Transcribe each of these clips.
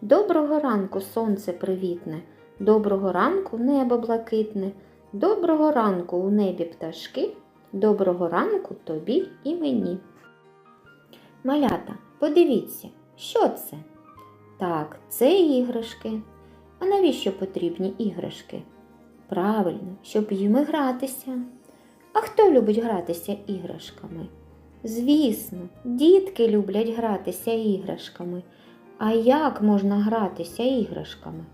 Доброго ранку сонце привітне, доброго ранку небо блакитне, доброго ранку у небі пташки, доброго ранку тобі і мені. Малята, подивіться, що це? Так, це іграшки. А навіщо потрібні іграшки? Правильно, щоб їми гратися. А хто любить гратися іграшками? Звісно, дітки люблять гратися іграшками. А як можна гратися іграшками?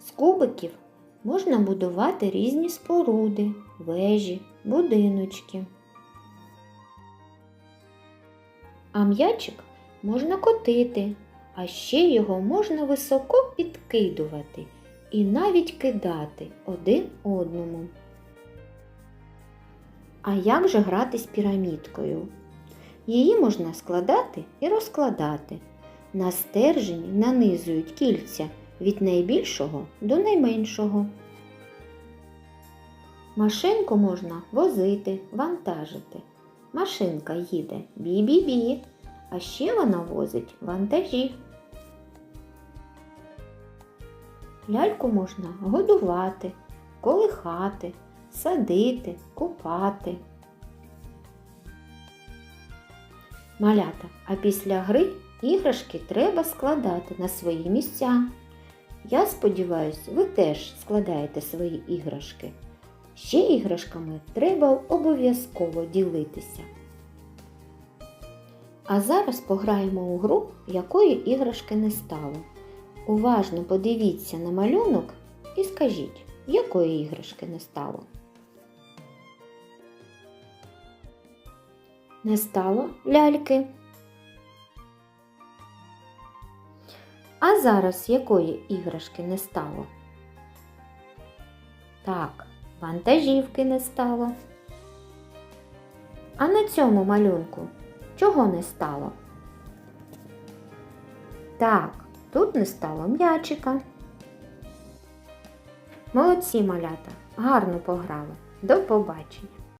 З кубиків можна будувати різні споруди, вежі, будиночки. А м'ячик можна котити, а ще його можна високо підкидувати і навіть кидати один одному. А як же грати з пірамідкою? Її можна складати і розкладати. На стержені нанизують кільця від найбільшого до найменшого. Машинку можна возити, вантажити. Машинка їде бі-бі-бі, а ще вона возить вантажі. Ляльку можна годувати, колихати, садити, купати. Малята, а після гри іграшки треба складати на свої місця. Я сподіваюся, ви теж складаєте свої іграшки. Ще іграшками треба обов'язково ділитися. А зараз пограємо у гру, якої іграшки не стало. Уважно подивіться на малюнок і скажіть, якої іграшки не стало. Не стало ляльки. А зараз якої іграшки не стало? Так, вантажівки не стало. А на цьому малюнку чого не стало? Так, тут не стало м'ячика. Молодці малята, гарно пограли. До побачення!